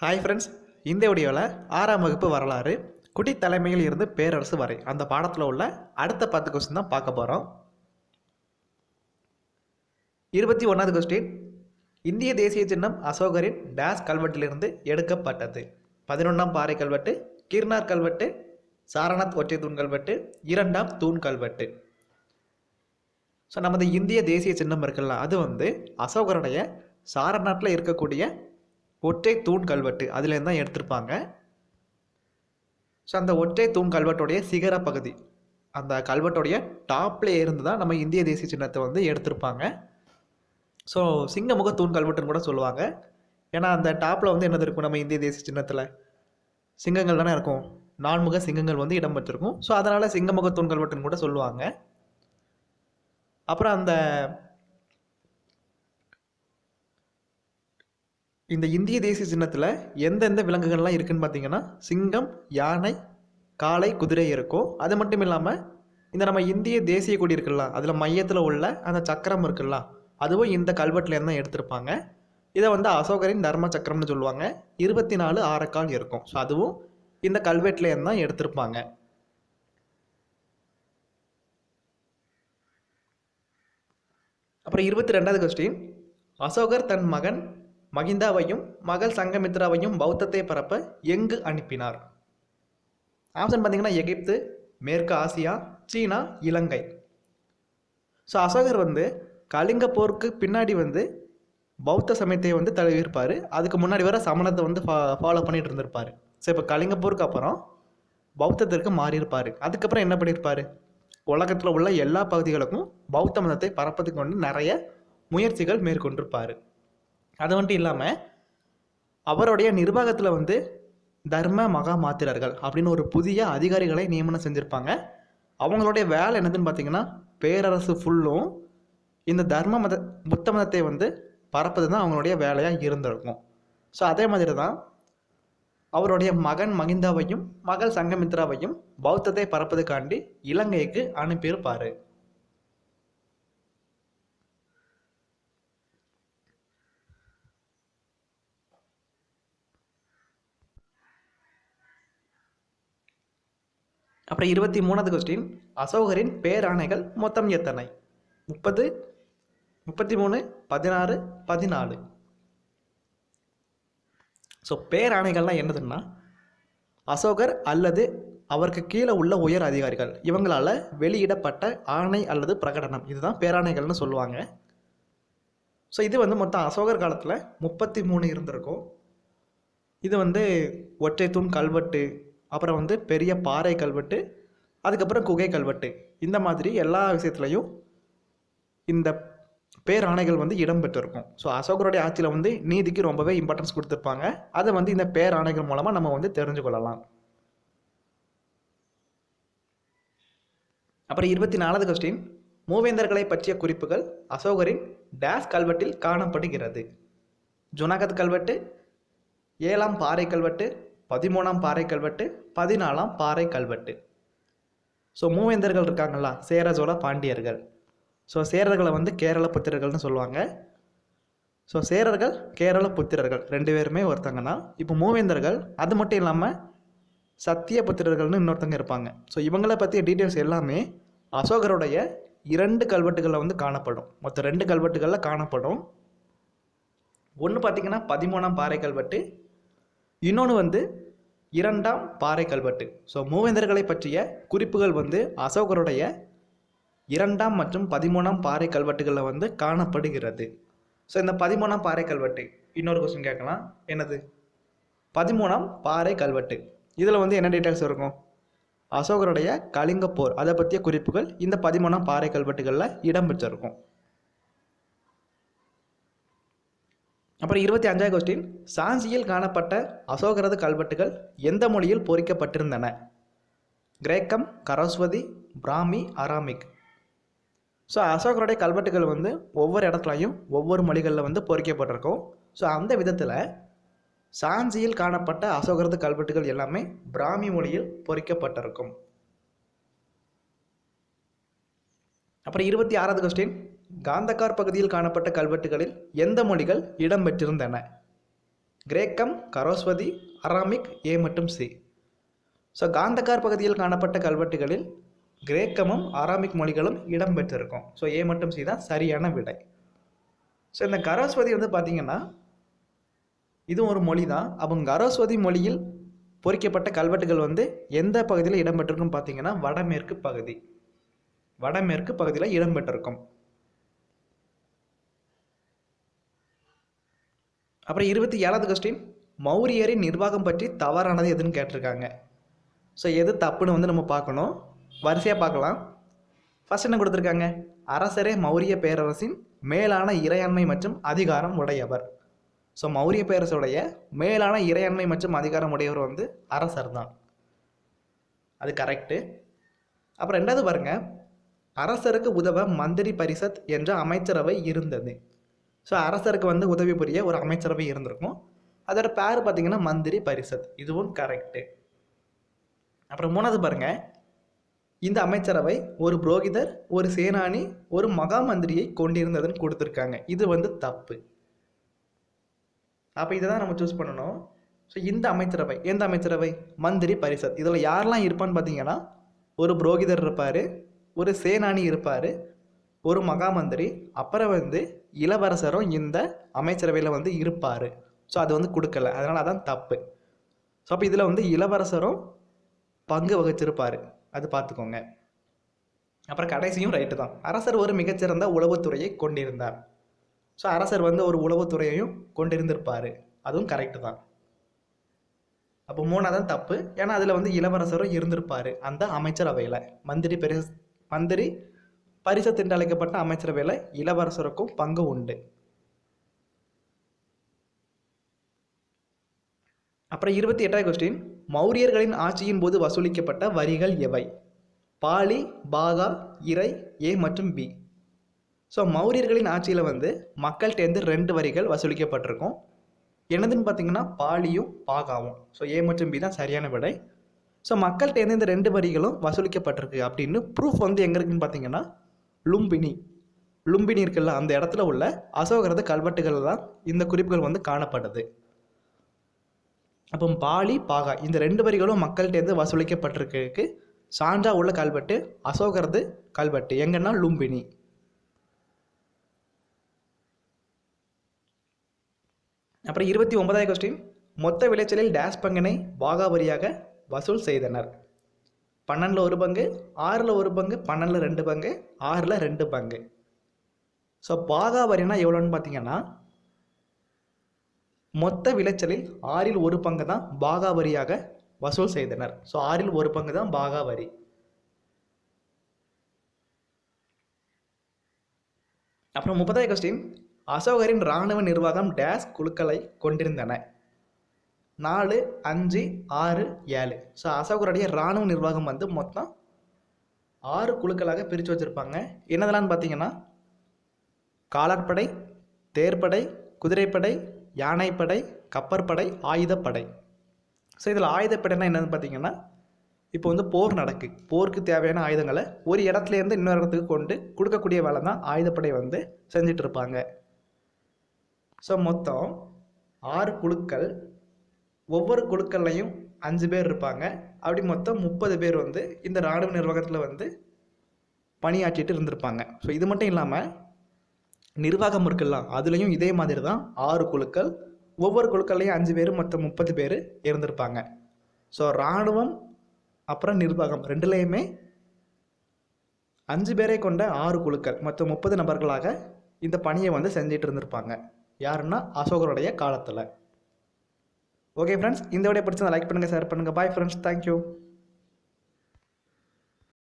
Hi friends இந்த வீடியோவில் ஆறாம் வகுப்பு வரலாறு குடி தலைமையில் இருந்து பேரரசு வரை அந்த பாடத்தில் உள்ள அடுத்த பத்து கொஸ்டின் தான் பார்க்க போகிறோம் இருபத்தி ஒன்றாவது கொஸ்டின் இந்திய தேசிய சின்னம் அசோகரின் டேஸ் கல்வெட்டிலிருந்து எடுக்கப்பட்டது. பதினொன்றாம் பாறை கல்வெட்டு கிர்னார் கல்வெட்டு சாரநாத் ஒற்றை தூண் கல்வெட்டு இரண்டாம் தூண் கல்வெட்டு. ஸோ நமது இந்திய தேசிய சின்னம் இருக்குல்ல அது வந்து அசோகருடைய சாரநாட்டில் இருக்கக்கூடிய ஒற்றை தூண் கல்வெட்டு அதுலேருந்து தான் எடுத்திருப்பாங்க. ஸோ அந்த ஒற்றை தூண் கல்வெட்டுடைய சிகர பகுதி அந்த கல்வெட்டுடைய டாப்ல இருந்து தான் நம்ம இந்திய தேசிய சின்னத்தை வந்து எடுத்திருப்பாங்க. ஸோ சிங்கமுக தூண் கல்வெட்டுன்னு கூட சொல்லுவாங்க. ஏன்னா அந்த டாப்பில் வந்து என்னது இருக்கும் நம்ம இந்திய தேசிய சின்னத்தில்? சிங்கங்கள் தானே இருக்கும். நான்முக சிங்கங்கள் வந்து இடம் பெற்றிருக்கும். ஸோ அதனால் சிங்கமுக தூண் கல்வெட்டுன்னு கூட சொல்லுவாங்க. அப்புறம் அந்த இந்த இந்திய தேசிய சின்னத்தில் எந்தெந்த விலங்குகள்லாம் இருக்குன்னு பார்த்தீங்கன்னா சிங்கம் யானை காளை குதிரை இருக்கும். அது மட்டும் இல்லாமல் இந்த நம்ம இந்திய தேசிய கொடி இருக்குல்ல அதில் மையத்தில் உள்ள அந்த சக்கரம் இருக்குல்ல அதுவும் இந்த கல்வெட்டிலேருந்து தான் எடுத்திருப்பாங்க. இதை வந்து அசோகரின் தர்ம சக்கரம்னு சொல்லுவாங்க. இருபத்தி நாலு ஆரக்கால் இருக்கும். ஸோ அதுவும் இந்த கல்வெட்டுலேருந்து தான் எடுத்திருப்பாங்க. அப்புறம் இருபத்தி ரெண்டாவது கொஸ்டின் அசோகர் தன் மகன் மகிந்தாவையும் மகள் சங்கமித்ராவையும் பௌத்தத்தை பரப்ப எங்கு அனுப்பினார்? ஆப்ஷன் பார்த்தீங்கன்னா எகிப்து மேற்கு ஆசியா சீனா இலங்கை. ஸோ அசோகர் வந்து கலிங்க போருக்கு பின்னாடி வந்து பௌத்த சமயத்தை வந்து தழுவியிருப்பார். அதுக்கு முன்னாடி வர சமணத்தை வந்து ஃபா ஃபாலோ பண்ணிட்டு இருந்திருப்பார் ஸோ இப்போ கலிங்க போருக்கு அப்புறம் பௌத்தத்திற்கு மாறியிருப்பார். அதுக்கப்புறம் என்ன பண்ணியிருப்பார்? உலகத்தில் உள்ள எல்லா பகுதிகளுக்கும் பௌத்த மதத்தை பரப்பதுக்கு வந்து நிறைய முயற்சிகள் மேற்கொண்டிருப்பார். அது மட்டும் இல்லாமல் அவருடைய நிர்வாகத்தில் வந்து தர்ம மகா மாத்திரர்கள் அப்படின்னு ஒரு புதிய அதிகாரிகளை நியமனம் செஞ்சுருப்பாங்க. அவங்களுடைய வேலை என்னதுன்னு பார்த்தீங்கன்னா பேரரசு ஃபுல்லும் இந்த தர்ம மத புத்த மதத்தை வந்து பரப்பது தான் அவங்களுடைய வேலையாக இருந்திருக்கும். ஸோ அதே மாதிரி தான் அவருடைய மகன் மகிந்தாவையும் மகள் சங்கமித்ராவையும் பௌத்தத்தை பரப்பதுக்காண்டி இலங்கைக்கு அனுப்பியிருப்பார். அப்புறம் இருபத்தி மூணாவது கொஸ்டின் அசோகரின் பேராணைகள் மொத்தம் எத்தனை? முப்பது முப்பத்தி மூணு பதினாறு பதினாலு. ஸோ பேராணைகள்லாம் என்னதுன்னா அசோகர் அல்லது அவருக்கு கீழே உள்ள உயர் அதிகாரிகள். இவங்களால் வெளியிடப்பட்ட ஆணை அல்லது பிரகடனம். இதுதான் பேராணைகள்னு சொல்லுவாங்க. ஸோ இது வந்து மொத்தம் அசோகர் காலத்தில் முப்பத்தி மூணு இருந்திருக்கும். இது வந்து ஒற்றை தூண் கல்வெட்டு அப்புறம் வந்து பெரிய பாறை கல்வெட்டு அதுக்கப்புறம் குகை கல்வெட்டு. இந்த மாதிரி எல்லா விஷயத்துலையும் இந்த பேராணைகள் வந்து இடம்பெற்றிருக்கும். ஸோ அசோகருடைய ஆட்சியில் வந்து நீதிக்கு ரொம்பவே இம்பார்ட்டன்ஸ் கொடுத்துருப்பாங்க. அதை வந்து இந்த பேராணைகள் மூலமாக நம்ம வந்து தெரிஞ்சு கொள்ளலாம். அப்புறம் இருபத்தி நாலாவது கொஸ்டின் மூவேந்தர்களை பற்றிய குறிப்புகள் அசோகரின் டேஸ் கல்வெட்டில் காணப்படுகிறது. ஜுனாகத் கல்வெட்டு ஏழாம் பாறை கல்வெட்டு பதிமூணாம் பாறை கல்வெட்டு பதினாலாம் பாறை கல்வெட்டு. ஸோ மூவேந்தர்கள் இருக்காங்களா சேர சோழ பாண்டியர்கள். ஸோ சேரர்களை வந்து கேரள புத்திரர்கள்னு சொல்லுவாங்க. ஸோ சேரர்கள் கேரள புத்திரர்கள் ரெண்டு பேருமே ஒருத்தங்க தான் இப்போ மூவேந்தர்கள் அது மட்டும் இல்லாமல் சத்திய புத்திரர்கள்னு இன்னொருத்தங்க இருப்பாங்க. ஸோ இவங்களை பற்றிய டீட்டெயில்ஸ் எல்லாமே அசோகருடைய இரண்டு கல்வெட்டுகளில் வந்து காணப்படும். மொத்தம் ரெண்டு கல்வெட்டுகளில் காணப்படும். ஒன்று பார்த்திங்கன்னா பதிமூணாம் பாறை கல்வெட்டு இன்னொன்று வந்து இரண்டாம் பாறை கல்வெட்டு. ஸோ மூவேந்தர்களை பற்றிய குறிப்புகள் வந்து அசோகருடைய இரண்டாம் மற்றும் பதிமூணாம் பாறை கல்வெட்டுகளில் வந்து காணப்படுகிறது. ஸோ இந்த பதிமூணாம் பாறை கல்வெட்டு இன்னொரு கொஸ்டின் கேட்கலாம். என்னது? பதிமூணாம் பாறை கல்வெட்டு. இதில் வந்து என்ன டீட்டெயில்ஸ் இருக்கும்? அசோகருடைய கலிங்க போர் அதை பற்றிய குறிப்புகள் இந்த பதிமூணாம் பாறை கல்வெட்டுகளில் இடம்பெற்றிருக்கும் அப்புறம் இருபத்தி அஞ்சாவது கொஸ்டின் சாஞ்சியில் காணப்பட்ட அசோகரது கல்வெட்டுகள் எந்த மொழியில் பொறிக்கப்பட்டிருந்தன? கிரேக்கம் கரஸ்வதி பிராமி அராமிக். ஸோ அசோகருடைய கல்வெட்டுகள் வந்து ஒவ்வொரு இடத்துலையும் ஒவ்வொரு மொழிகளில் வந்து பொறிக்கப்பட்டிருக்கும். ஸோ அந்த விதத்தில் சாஞ்சியில் காணப்பட்ட அசோகரது கல்வெட்டுகள் எல்லாமே பிராமி மொழியில் பொறிக்கப்பட்டிருக்கும். அப்புறம் இருபத்தி ஆறாவது கொஸ்டின் காந்தக்கார் பகுதியில் காணப்பட்ட கல்வெட்டுகளில் எந்த மொழிகள் இடம்பெற்றிருந்தன? கிரேக்கம் கரோஸ்வதி அராமிக் ஏ மற்றும் சி. ஸோ காந்தக்கார் பகுதியில் காணப்பட்ட கல்வெட்டுகளில் கிரேக்கமும் ஆராமிக் மொழிகளும் இடம்பெற்றிருக்கும். ஸோ ஏ மற்றும் சி தான் சரியான விடை. ஸோ இந்த கரோஸ்வதி வந்து பார்த்தீங்கன்னா இதுவும் ஒரு மொழி தான். அவங்க கரோஸ்வதி மொழியில் பொறிக்கப்பட்ட கல்வெட்டுகள் வந்து எந்த பகுதியில் இடம்பெற்றிருக்கும் பார்த்தீங்கன்னா வடமேற்கு பகுதி. வடமேற்கு பகுதியில் இடம்பெற்றிருக்கும். அப்புறம் இருபத்தி ஏழாவது கொஸ்டின் மௌரியரின் நிர்வாகம் பற்றி தவறானது எதுன்னு கேட்டிருக்காங்க. ஸோ எது தப்புன்னு வந்து நம்ம பார்க்கணும். வரிசையாக பார்க்கலாம். ஃபர்ஸ்ட் என்ன கொடுத்துருக்காங்க? அரசரே மௌரிய பேரரசின் மேலான இறையாண்மை மற்றும் அதிகாரம் உடையவர். ஸோ மௌரிய பேரரசுடைய மேலான இறையாண்மை மற்றும் அதிகாரம் உடையவர் வந்து அரசர் தான். அது கரெக்டு அப்புறம் ரெண்டாவது பாருங்கள் அரசருக்கு உதவ மந்திரி பரிஷத் என்ற அமைச்சரவை இருந்தது. ஸோ அரசருக்கு வந்து உதவி புரிய ஒரு அமைச்சரவை இருந்திருக்கும். அதோட பேர் பார்த்தீங்கன்னா மந்திரி பரிஷத் இதுவும் கரெக்டு அப்புறம் மூணாவது பாருங்கள் இந்த அமைச்சரவை ஒரு புரோகிதர் ஒரு சேனானி ஒரு மகா மந்திரியை கொண்டிருந்ததுன்னு கொடுத்துருக்காங்க. இது வந்து தப்பு. அப்போ இதை தான் நம்ம சூஸ் பண்ணணும். ஸோ இந்த அமைச்சரவை எந்த அமைச்சரவை? மந்திரி பரிஷத் இதில் யாரெல்லாம் இருப்பான்னு பார்த்தீங்கன்னா ஒரு புரோகிதர் இருப்பார் ஒரு சேனானி இருப்பார் ஒரு மகாமந்திரி அப்புறம் வந்து இளவரசரும் இந்த அமைச்சரவையில் வந்து இருப்பார். ஸோ அது வந்து கொடுக்கல. அதனால் அதான் தப்பு. ஸோ அப்போ இதில் வந்து இளவரசரும் பங்கு வகிச்சிருப்பார். அது பார்த்துக்கோங்க அப்புறம் கடைசியும் ரைட்டு தான். அரசர் ஒரு மிகச்சிறந்த உளவுத்துறையை கொண்டிருந்தார். ஸோ அரசர் வந்து ஒரு உளவுத்துறையையும் கொண்டிருந்திருப்பார். அதுவும் கரெக்டு தான். அப்போ மூணாவது தப்பு. ஏன்னா அதில் வந்து இளவரசரும் இருந்திருப்பார் அந்த அமைச்சரவையில். மந்திரி பெரிய மந்திரி பரிசத் என்று அழைக்கப்பட்ட அமைச்சரவையில் இளவரசருக்கும் பங்கு உண்டு. அப்புறம் இருபத்தி எட்டாவது கொஸ்டின் மௌரியர்களின் ஆட்சியின் போது வசூலிக்கப்பட்ட வரிகள் எவை? பாலி பாகா இறை ஏ மற்றும் பி. ஸோ மௌரியர்களின் ஆட்சியில் வந்து மக்கள்கிட்டேருந்து ரெண்டு வரிகள் வசூலிக்கப்பட்டிருக்கும். என்னதுன்னு பார்த்தீங்கன்னா பாலியும் பாகாவும். ஸோ ஏ மற்றும் பி தான் சரியான விடை. ஸோ மக்கள்கிட்டேருந்து இந்த ரெண்டு வரிகளும் வசூலிக்கப்பட்டிருக்கு அப்படின்னு ப்ரூஃப் வந்து எங்கே இருக்குன்னு பார்த்தீங்கன்னா லும்பினி. லும்பினி இருக்குல்ல அந்த இடத்துல உள்ள அசோகரது கல்வெட்டுகளில் தான் இந்த குறிப்புகள் வந்து காணப்படுது. அப்போ பாலி பாகா இந்த ரெண்டு வரிகளும் மக்கள்கிட்டேருந்து வசூலிக்கப்பட்டிருக்கு சான்றா உள்ள கல்வெட்டு அசோகரது கல்வெட்டு. எங்கன்னா லும்பினி. அப்புறம் இருபத்தி ஒன்பதாவது கொஸ்டின் மொத்த விளைச்சலில் டேஷ் பங்கினை பாகாவரியாக வசூல் செய்தனர். பன்னெண்டில் ஒரு பங்கு ஆறில் ஒரு பங்கு பன்னெண்டில் ரெண்டு பங்கு ஆறில் ரெண்டு பங்கு. ஸோ பாகா வரினா எவ்வளோன்னு பார்த்தீங்கன்னா மொத்த விளைச்சலில் ஆறில் ஒரு பங்கு தான் பாகா வரியாக வசூல் செய்தனர். ஸோ ஆறில் ஒரு பங்கு தான் பாகா வரி. அப்புறம் முப்பதாவது கொஸ்டின் அசோகரின் இராணுவ நிர்வாகம் டேஸ் குழுக்களை கொண்டிருந்தன. நாலு அஞ்சு ஆறு ஏழு. ஸோ அசோகருடைய இராணுவ நிர்வாகம் வந்து மொத்தம் ஆறு குழுக்களாக பிரித்து வச்சுருப்பாங்க. என்னதெல்லாம் பார்த்தீங்கன்னா? காலாட்படை தேர்ப்படை குதிரைப்படை யானைப்படை கப்பற்படை ஆயுதப்படை. ஸோ இதில் ஆயுதப்படைனா என்னன்னு பார்த்தீங்கன்னா இப்போ வந்து போர் நடக்கு. போருக்கு தேவையான ஆயுதங்களை ஒரு இடத்துலேருந்து இன்னொரு இடத்துக்கு கொண்டு கொடுக்கக்கூடிய வேலை தான் ஆயுதப்படை வந்து செஞ்சிட்ருப்பாங்க ஸோ மொத்தம் ஆறு குழுக்கள் ஒவ்வொரு குழுக்கள்லையும் அஞ்சு பேர் இருப்பாங்க. அப்படி மொத்தம் முப்பது பேர் வந்து இந்த இராணுவ நிர்வாகத்தில் வந்து பணியாற்றிட்டு இருந்திருப்பாங்க. ஸோ இது மட்டும் இல்லாமல் நிர்வாகம் இருக்குல்ல அதுலேயும் இதே மாதிரி தான் ஆறு குழுக்கள் ஒவ்வொரு குழுக்கள்லையும் அஞ்சு பேர் மொத்தம் முப்பது பேர் இருந்திருப்பாங்க. ஸோ இராணுவம் அப்புறம் நிர்வாகம் ரெண்டுலேயுமே அஞ்சு பேரை கொண்ட ஆறு குழுக்கள் மொத்தம் முப்பது நபர்களாக இந்த பணியை வந்து செஞ்சிட்டு இருந்திருப்பாங்க. யாருன்னா அசோகருடைய காலத்தில். ஓகே ஃப்ரெண்ட்ஸ் இந்த வீடியோ பிடிச்சதை லைக் பண்ணுங்கள் ஷேர் பண்ணுங்கள் பாய் ஃப்ரெண்ட்ஸ் தேங்க்யூ